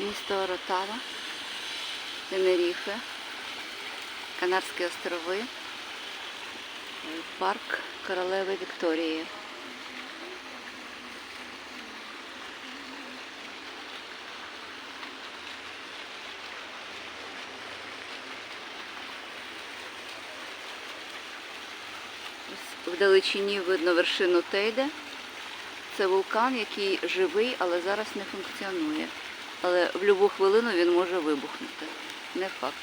місто Оротава, Тенеріфе, Канарські острови, парк королеви Вікторії. Вдалечині видно вершину Тейде. Це вулкан, який живий, але зараз не функціонує. Але в будь-яку хвилину він може вибухнути. Не факт.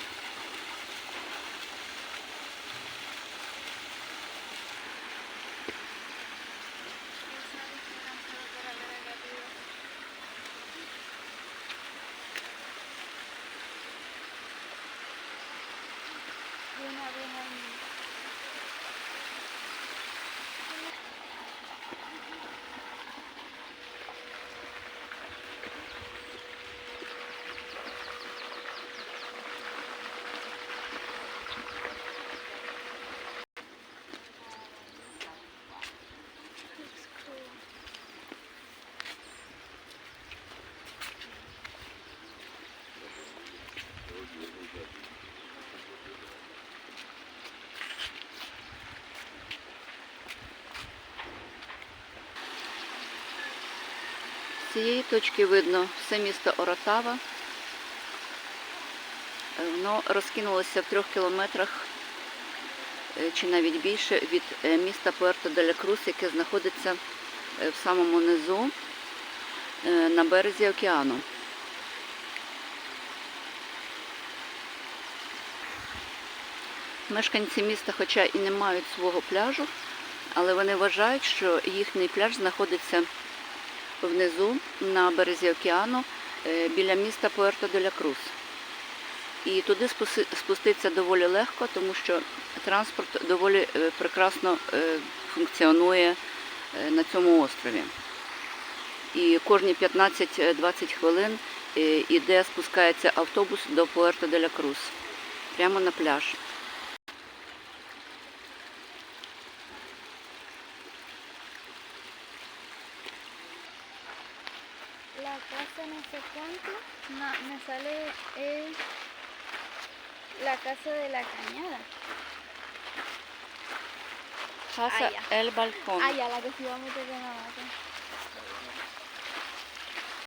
З цієї точки видно все місто Оротава. Е, Воно розкинулося в трьох кілометрах е, чи навіть більше від е, міста Пуерто де Крус, яке знаходиться в самому низу на березі океану. Мешканці міста, хоча і не мають свого пляжу, але вони вважають, що їхній пляж знаходиться внизу на березі океану е, біля міста Пуерто де Крус. І туди спуститися доволі легко, тому що транспорт доволі е, прекрасно е, функціонує на цьому острові. І кожні 15-20 хвилин іде, спускається автобус до Пуерто де Крус, прямо на пляж. la casa no sé cuánto, no, me sale el, la casa de la cañada. Casa el balcón. Allá, la que sí vamos a meter en la.